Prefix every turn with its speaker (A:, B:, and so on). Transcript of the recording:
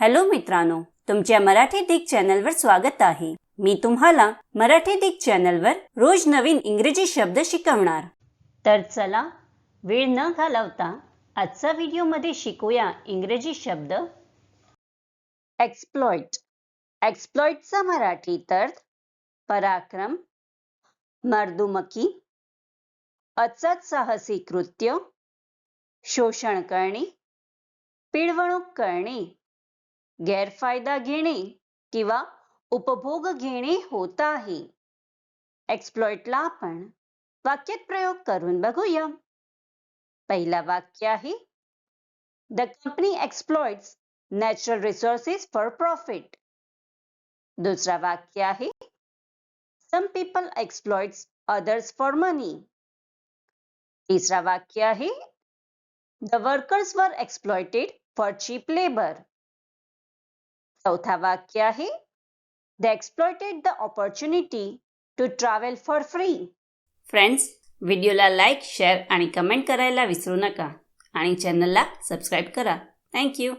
A: Hello मित्रांनो तुमच्या मराठी दिग चॅनलवर स्वागत आहे. मी तुम्हाला मराठी दिग चॅनलवर रोज नवीन इंग्रजी शब्द शिकवणार. तर चला वेळ न घालवता आजचा व्हिडिओमध्ये शिकूया इंग्रजी शब्द. एक्सप्लॉइट एक्सप्लॉइटचा मराठी अर्थ पराक्रम मर्दुमकी अचत साहसी कृत्य शोषण करणे पिळवणूक करणे. गैरफायदा घेणे किंवा उपभोग घेणे होत आहे. एक्सप्लॉइटला आपण वाक्यात प्रयोग करून बघूया. पहिला वाक्य आहे the company exploits natural resources for profit दुसरा वाक्य आहे some people exploits others for money तिसरा वाक्य आहे the workers were exploited for cheap labour चौथा वाक्य आहे the exploited the opportunity to travel for free friends व्हिडिओला लाईक शेअर आणि कमेंट करायला विसरू नका. आणि चॅनलला सबस्क्राईब करा. थँक्यू